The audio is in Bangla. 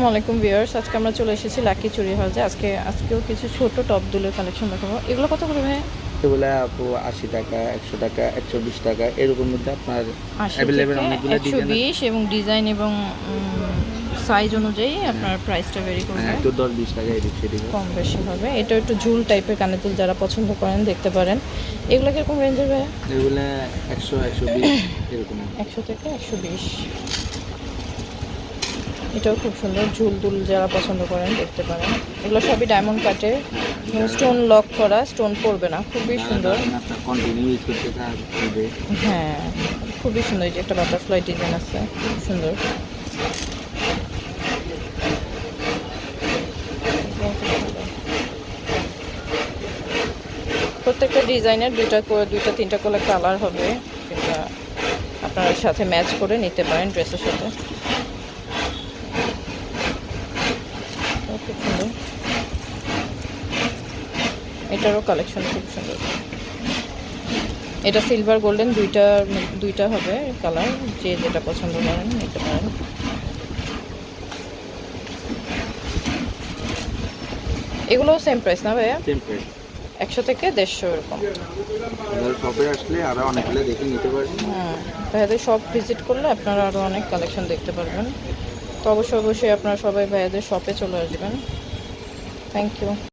আসসালামু আলাইকুম ভিউয়ার্স আজকে আমরা চলে এসেছি লাকি চুরি হাউসে আজকে আজকেও কিছু ছোট টপ দুলের কালেকশন দেখাবো। এগুলো কত করে ভাই এগুলো আপু আশি টাকা একশো টাকা একশো বিশ টাকা এরকম মধ্যে আপনার অ্যাভেলেবেল অনেকগুলো একশো বিশ এবং ডিজাইন এবং সাইজ অনুযায়ী আপনার প্রাইসটা ভেরি করবে। হ্যাঁ একটু দশ বিশ টাকা এদিক সেদিক। কম বেশি হবে। এটা একটু ঝুল টাইপের কানে দুল যারা পছন্দ করেন দেখতে পারেন। এগুলো কীরকম রেঞ্জের ভাই এগুলো একশো একশো বিশ এরকম। একশো থেকে একশো বিশ। এটাও খুব সুন্দর, ঝুল দুল যারা পছন্দ করেন দেখতে পারেন। এগুলো সবই ডায়মন্ড কাটের স্টোন লক করা স্টোন পড়বে না, খুবই সুন্দর। হ্যাঁ খুবই সুন্দর, এই যে একটা বাটারফ্লাই ডিজাইন আছে, খুব সুন্দর। প্রত্যেকটা ডিজাইনের দুইটা করে, দুইটা, তিনটা করে কালার হবে। আপনার সাথে ম্যাচ করে নিতে পারেন ড্রেসের সাথে এটাও খুব সুন্দর এটারও কালেকশন খুব সুন্দর। এটা সিলভার গোল্ডেন দুইটা দুইটা হবে কালার যে যেটা পছন্দ করেন নিতে পারেন। এগুলোও সেম প্রাইস না ভাইয়া? একশো থেকে দেড়শো এরকম। আপনার শপে আসলে আরও অনেকগুলো দেখে নিতে পারবেন হ্যাঁ ভাইয়াদের শপ ভিজিট করলে আপনারা আরও অনেক কালেকশন দেখতে পারবেন। তো অবশ্যই অবশ্যই আপনারা সবাই ভাইয়াদের শপে চলে আসবেন। Thank you